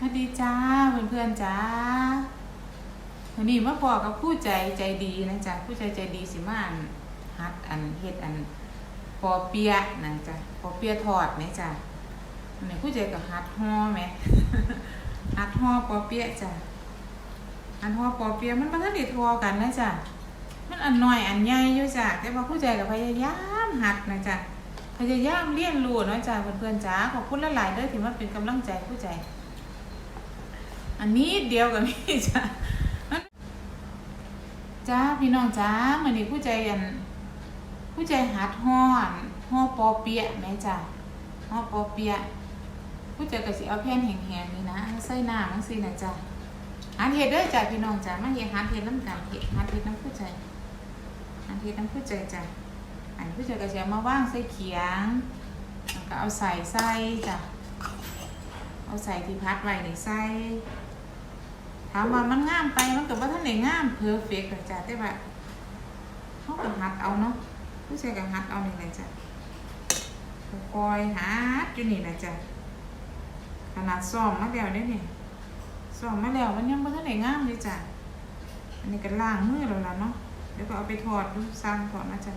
สวัสดีจ้าเพื่อนๆจ้าวันนี้มาบอกกับผู้ใจใจดีนะจ๊ะผู้ใจใจดีสิมาอันฮัดอันเฮ็ดอันปอเปียะนะจ๊ะปอเปียะทอดไหมจ้ะอันนี้ผู้ใจก็ฮัดห่อไหมฮัดห่อปอเปียะจ้ะอันห่อปอเปียะมันบ่ทันได้ทอกันนะจ๊ะมันอันน้อยอันใหญ่อยู่จ้ะแต่ว่าผู้ใจก็พยายามหัดนะจ๊ะพยายามเรียนรู้เนาะจ้ะเพื่อนๆจ้าขอบคุณหลายๆเด้อที่มาเป็นกำลังใจผู้ใจ อันนี้เดียวกับนี่จ้าจ้าพี่น้องจ้ามันนี้ผู้ใจอันผู้ใจหัดห่อนห่อปอเปียะแม่จ้าห่อปอเปียะผู้ใจก็สิเอาแผ่นแห้งๆนี่นะใส่น้ำจังซี่นะจ้าหัดเฮ็ดด้อจ้าพี่น้องจ้ามาเฮ็ดหัดเฮ็ดน้ำกันเฮ็ดหัดเฮ็ดน้ำผู้ใจหัดเฮ็ดน้ำผู้ใจจ้าอันผู้ใจก็สิเอามาว่างใส่เขียงแล้วก็เอาใส่ใส่จ้าเอาใส่ที่พัดไว้ในี่ใส่ ถามว่ามันงามไปมันก็บ่าทันได้งามเพอร์เฟกต์จ้ะแต่ว่าเฮาก็หัดเอาเนาะผู้ชายก็หัดเอานี่แหละจ้ะคอยหัดอยู่นี่แหละจ้ะขนาดซ้อมมาแล้วเด้นี่ยซ้อมมาแล้วมันยังบ่ทันได้งามเลยจ้ะอันนี้ก็ล้างมือแล้วล่ะเนาะเดี๋ยวก็เอาไปทอดดูสร้างทอดนะจ้ะ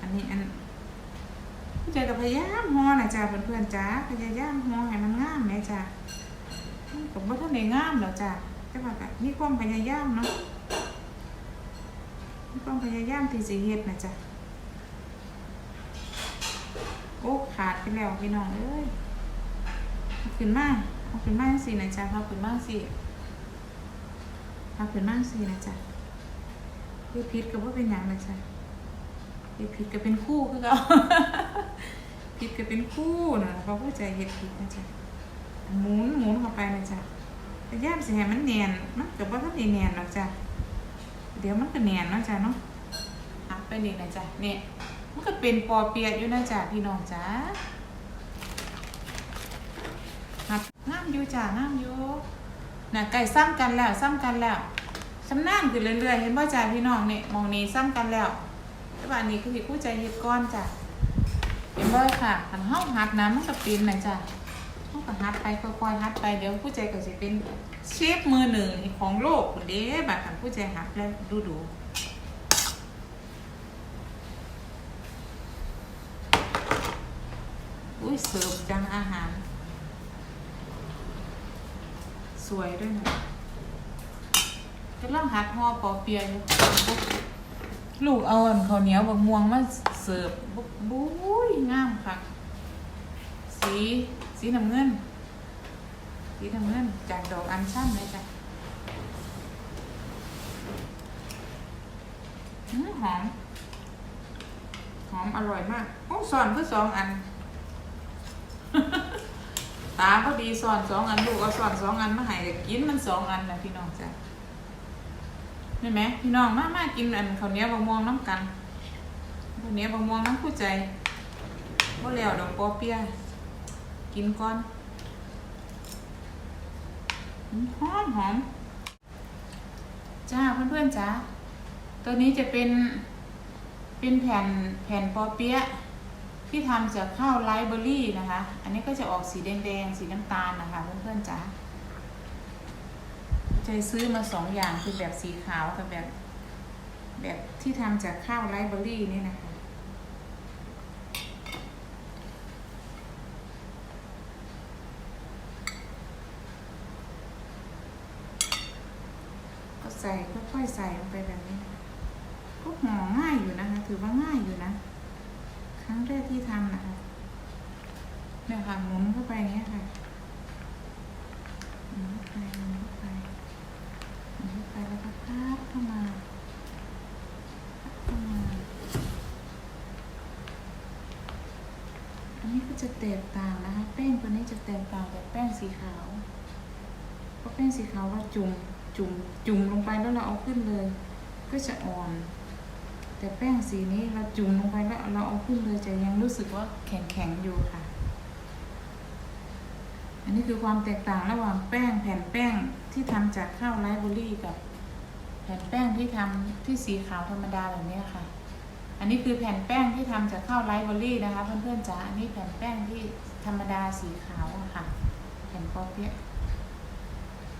อันนี้อันผู้ชายก็พยายามห่อนะจ้ะเพื่อนๆจ้ะพยายามห่อให้มันงามแหม่จ้ะผมว่าท่านในงามแล้วจ้ะ แต่ว่าก็มีความพยายามเนาะมีความพยายามที่สิเฮ็ดนะจ้ะโอ้ขาดไปแล้วพี่น้องเอ้ยเอาขึ้นมาเอาขึ้นมาสินะจ๊ะเอาขึ้นมาสิเอาขึ้นมาสินะจ๊ะพี่พิษก็ว่าเป็นอย่างนะจ๊ะพี่พิษก็เป็นคู่คือเขาพิษก็เป็นคู่นะเพราะผู้ใจเฮ็ดผิดนะจ๊ะหมุนหมุนเข้าไปนะจ๊ะ พยายามสิให้มันแน่นมันก็บ่ทันได้แน่นหรอกจ้ะเดี๋ยวมันก็แน่นเนาะจ้ะเนาะหักไปนี่นะจ๊ะเนี่ยมันก็เป็นปอเปียกอยู่นะจ๊ะพี่น้องจ้ะหักงามอยู่จ้ะงามอยู่น่ะไก่ซ้ำกันแล้วซ้ำกันแล้วชำนาญขึ้นเรื่อยๆเห็นบ่จ้ะพี่น้องเนี่ยมองนี้ซ้ำกันแล้วแต่ว่านี้คือสิผู้ใจเฮ็ดก้อนจ้ะเห็นบ่ค่ะคันเฮาหัดนะมันก็เป็นนะจ้ะ ก็ฮัดไปค่อยๆฮัดไปเดี๋ยวผู้ใจก็จะเป็นเชฟมือหนึ่งของโลกคนเด้แบบขันผู้ใจฮัดแล้วดูดูอุ้ยเสิร์ฟจังอาหาร สวยด้วยนะจะล่องฮัดห่อปอเปียอยู่ลูกเอาอันข้าวเหนียวบะม่วงมาเสิร์ฟบุ้ยงามค่ะสี สีน้ำเงิน สีน้ำเงิน จากดอกอัญชันเลยจ้ะหอม หอมอร่อยมาก โอ้สอนเพื่อสองอัน ตาพอดีสอนสองอันลูกเอาสอนสองอันมาให้ก็กินมันสองอันนะพี่น้องจ้ะเห็นไหมพี่น้องมากมากินอันข้าวเหนียวบะม่วงน้ำกันข้าวเหนียวบะม่วงน้ำผู้ใจบ่แล้วดอกปอเปียะ กินก่อนหอมหอมจ้าเพื่อนๆจ้าตัวนี้จะเป็นเป็นแผ่นแผ่นปอเปี๊ยะที่ทำจากข้าวไรซ์เบอร์รี่นะคะ อันนี้ก็จะออกสีแดงๆ สีน้ำตาลนะคะเพื่อนๆจ้าใจซื้อมาสองอย่างคือแบบสีขาวกับแบบ แบบที่ทำจากข้าวไรซ์เบอร์รี่นี่นะคะ ก็ใส่ ค่อยๆใส่ลงไปแบบนี้นะก็ห่อง่ายอยู่นะคะ ถือว่าง่ายอยู่นะ ครั้งแรกที่ทำนะคะเนี่ยค่ะหมุนเข้าไปอย่างเงี้ยค่ะหมุนเข้าไปหมุนเข้าไปหมุนเข้าไปแล้วก็พับเข้ามาพับเข้ามาอันนี้ก็จะแตกต่างนะคะแป้งตัวนี้จะแตกต่างจากแป้งสีขาวเพราะแป้งสีขาวเราจุ่ม จุ่มจุ่มลงไปแล้วเราเอาขึ้นเลย ก็จะอ่อน แต่แป้งสีนี้เราจุ่มลงไปแล้วเราเอาขึ้นเลยจะยังรู้สึกว่าแข็งแข็งอยู่ค่ะ อันนี้คือความแตกต่างระหว่างแป้งแผ่นแป้งที่ทำจากข้าวไรซ์เบอรี่กับแผ่นแป้งที่ทำที่สีขาวธรรมดาแบบนี้ค่ะ อันนี้คือแผ่นแป้งที่ทำจากข้าวไรซ์เบอรี่นะคะ เพื่อนๆจ๋า อันนี้แผ่นแป้งที่ธรรมดาสีขาวค่ะ แผ่นปอเปี๊ยะ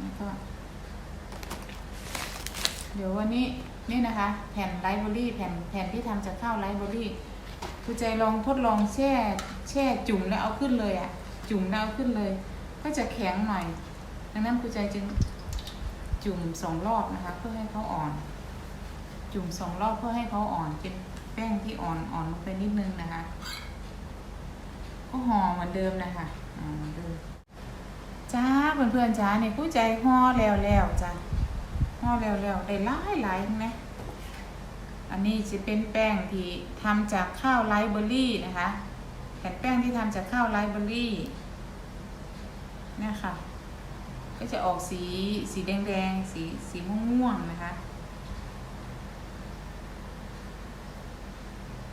แล้วก็ เดี๋ยววันนี้นี่นะคะ แผ่นไลฟ์เบอรี่แผ่นแผ่นที่ทำจากข้าวไลฟ์เบอรี่คุณใจลองทดลองแช่แช่จุ่มแล้วเอาขึ้นเลยอะ่ะ จุ่มแล้วเอาขึ้นเลย ก็จะแข็งหน่อย ดังนั้นคุณใจจึงจุ่มสองรอบนะคะ เพื่อให้เขาอ่อน จุ่มสองรอบเพื่อให้เขาอ่อนเป็นแป้งที่อ่อนอ่อนลงไปนิดนึงนะคะ ก็ห่อเหมือนเดิมนะคะอ่าเหมือนเดิมจ้าเพื่อนๆจ้าเนี่ยผู้ใจห่อแล้วแล้วจ้า ห่อแล้วแล้วได้หลายหลายๆนะอันนี้จะเป็นแป้งที่ทำจากข้าวไรเบอร์รี่นะคะแผ่นแป้งที่ทำจากข้าวไรเบอร์รี่เนี่ยค่ะ ก็จะออกสีสีแดงๆสีสีม่วงๆนะคะ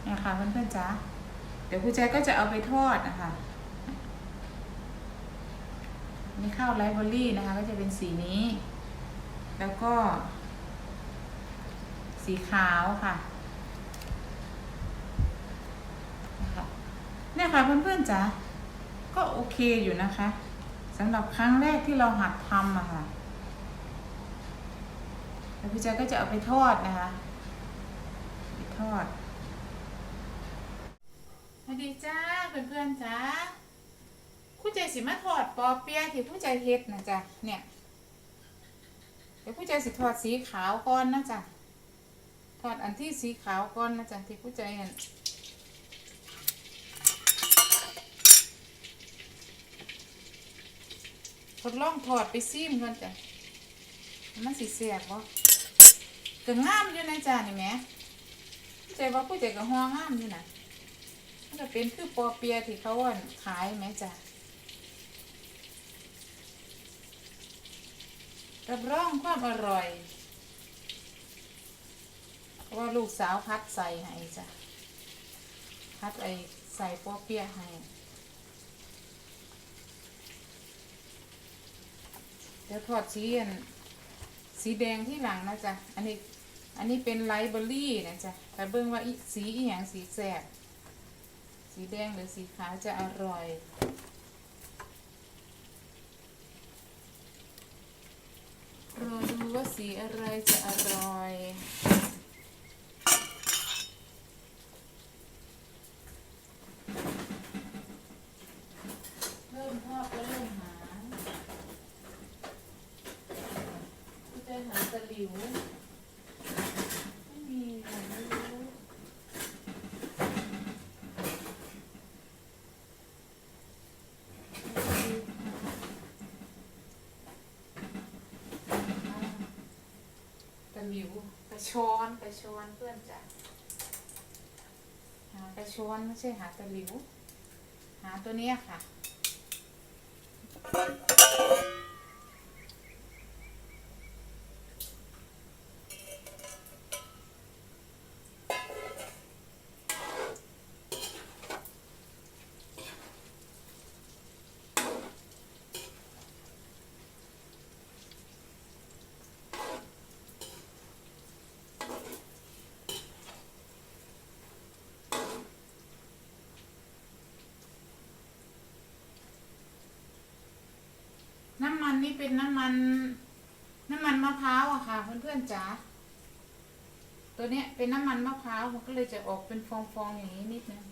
เนี่ยค่ะเพื่อนๆจ้าเดี๋ยวครูแจก็จะเอาไปทอดนะคะนี่ข้าวไรเบอร์รี่นะคะ ก็จะเป็นสีนี้ แล้วก็ สีขาวค่ะเนี่ยค่ะเพื่อนๆจ๋าก็โอเคอยู่นะคะสำหรับครั้งแรกที่เราหัดทำอะค่ะแล้วพี่แจ๊คก็จะเอาไปทอดนะคะไปทอดสวัสดีจ้าเพื่อนๆจ้าผู้ใจสิมาทอดปอเปียะที่ผู้ใจเฮ็ดนะจ๊ะเนี่ย ดี๋ยวผู้ใจสิทอดสีขาวก่อนนะจ๊ะทอดอันที่สีขาวก่อนนะจ๊ะที่ผู้ใจเห็นทดลองถอดไปซิมก่อนจ้ะมันสีเสียบบ่ก็งามอยู่นะจ๊ะนี่แม่ผู้ใจว่าผู้ใจก็ห่องามอยู่นะมันก็เป็นคือปอเปียะที่เขาอะขายแหม่จ้ะ รับรองความอร่อย เพราะว่าลูกสาวพัดใส่ให้จ้ะพัดไอใส่ปอเปียให้ เดี๋ยวทอดสีอันสีแดงที่หลังนะจ๊ะ อันนี้อันนี้เป็นไลท์เบอร์รี่นะจ๊ะแต่เบิ่งว่าสีอีหยังสีแสบสีแดงหรือสีขาวจะอร่อย รอดูว่าสีอะไรจะอร่อย เริ่มทอดก็เริ่มหาก็จะหาตะหลิว ไม่มีค่ะไม่รู้ตะหลิวกระ ชอนไปชอนเพื่อนจ้ะหาไปชอนไม่ใช่หาตะหลิว หาตัวเนี้ยค่ะ เป็นน้ำมัน น้ำมันมะพร้าวอะค่ะ เพื่อนๆจ๋าตัวเนี้ยเป็นน้ำมันมะพร้าวมันก็เลยจะออกเป็นฟองๆอย่างนี้นิดนึง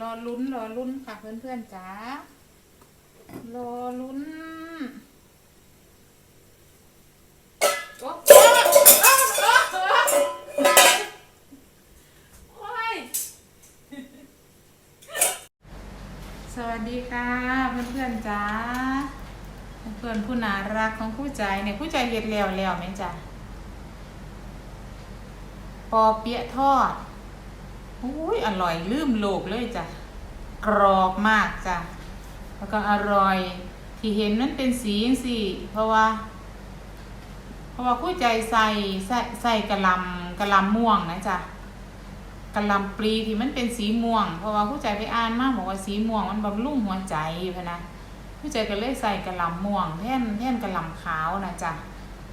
รอลุ้นรอลุ้นค่ะเพื่อนๆจ๋ารอลุ้น ค่ะเพื่อนๆจ้าเพื่อนผู้น่ารักของผู้ใจเนี่ยผู้ใจเฮ็ดแล้วแล้วไหมจ๊ะปอเปี๊ยะทอดอุ้ยอร่อยลืมโลกเลยจ้ะกรอบมากจ้ะแล้วก็อร่อยที่เห็นมันเป็นสีจังสี่เพราะว่า เพราะว่าผู้ใจใส่ใส่ใส่กะลำกะลำม่วงนะจ๊ะ กะลำปลีที่มันเป็นสีม่วง เพราะว่าผู้ใจไปอ่านมาบอกว่าสีม่วงมันบำรุงหัวใจพะนะผู้ใจก็เลยใส่กะลำม่วงแท่นแท่นกะลำขาวนะจ๊ะ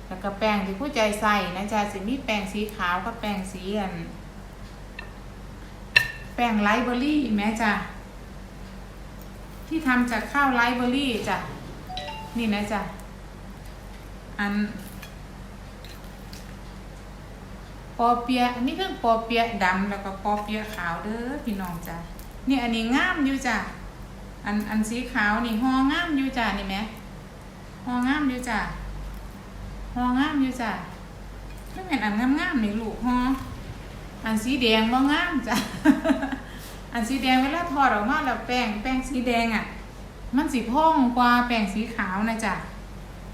แล้วก็แป้งที่ผู้ใจใส่นะจ๊ะสิมีแป้งสีขาวกับแป้งสีอันแป้งไลเบอรี่แม่จ้ะที่ทำจากข้าวไลเบอร์รี่จ้ะนี่นะจ๊ะอัน ปอเปียะนี่เรื่องปอเปียะดำแล้วก็ปอเปียะขาวเด้อพี่น้องจ้ะนี่อันนี้งามอยู่จ้ะอันอันสีขาวนี่หองามอยู่จ้ะนี่แหมหองามอยู่จ้ะหองามอยู่จ้ะไม่เป็นอันงามๆนี่ลูกหออันสีแดงบ่งามจ้ะอันสีแดงเวลาถอดออกมาแล้วแป้งแป้งสีแดงอะ มันสีพ่องกว่าแป้งสีขาวนะจ้ะ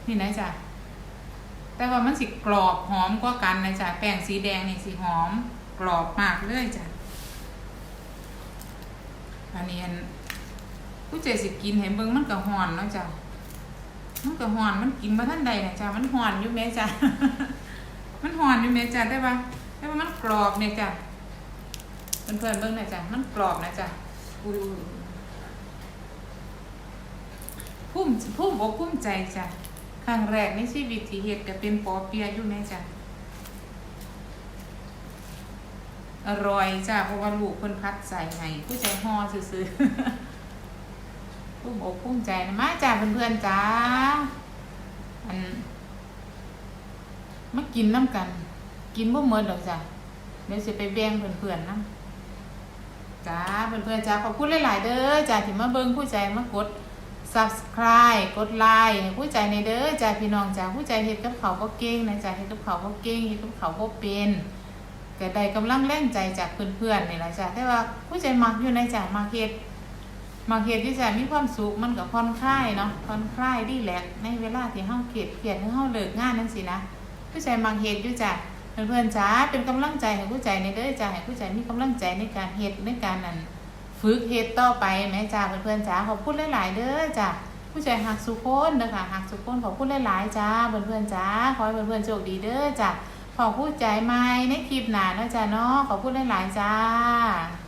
นี่นะจ้ะ แต่ว่ามันสิกรอบหอมกว่ากันนะจ๊ะแป้งสีแดงนี่สีหอมกรอบมากเลยจ้ะอันนี้อันผู้ใจสิกินเห็นเบิ่งมันก็หอนเนาะจ้ะมันก็หอนมันกินมาท่านใดนะจ๊ะมันหอนอยู่แม่จ้ะมันหอนอยู่แม่จ้ะแต่ว่าแต่ว่ามันกรอบเนี่ยจ้ะเพื่อนๆเบิ่งน่อยจ้ะมันกรอบนะจ้ะอุ้ยพุ่มพุ่มอกพุ่มใจจ้ะ ครั้งแรกในชีวิตที่เฮ็ดก็เป็นปอเปียอยู่แม่จ้ะอร่อยจ้ะเพราะว่าลูกเพิ่นพัดใส่ให้ผู้ใจห่อซื่อๆพุ่มอกพุ่มใจนะมาจ้ะเพื่อนๆจ้าอันมากินน้ำกัน กินบ่หมดดอกจ้ะเดี๋ยวสิไปแบ่งเพื่อนๆนำจ้าเพื่อนๆจ้าขอบคุณหลายๆเด้อจ้าที่มาเบิ่งผู้ใจมากด subscribe กดไลค์ห้ผู้ใจในเด้อจ้าพี่น้องจ้าผู้ใจเฮ็ดกับเขาวบ่เก่งนะจ้าเฮ็ดกับเขาวบ่เก่งเฮ็ดกับเขาวบ่เป็นก็ได้กำลังแรงใจจากเพื่อนๆนี่ล่ะจ้าแต่ว่าผู้ใจมักอยู่ในจ้ามักเฮ็ดมักเฮ็ดที่จ้ามีความสุขมันก็ผ่อนคลายเนาะผ่อนคลายดีแลกในเวลาที่เฮาเครียดเครียดหรือเฮาเลิกงานนั่นสินะผู้ใจมักเฮ็ดอยู่จ้าเพื่อนๆจ้าเป็นกำลังใจให้ผู้ใจในเด้อจ้าให้ผู้ใจมีกำลังใจในการเฮ็ดในการนั่น ฝึกเฮ็ดต่อไปแม่จ้าเพื่อนๆจ้าขอบคุณหลายๆเด้อจ้าผู้ใจหักสุโคนเด้อค่ะหักสุโคนขอบคุณหลายๆจ้าเพื่อนๆจ้าขอให้เพื่อนๆโชคดีเด้อจ้าขอพูดใจใหม่ในคลิปหน้าเนาะจ้าเนาะขอบคุณหลายๆจ้า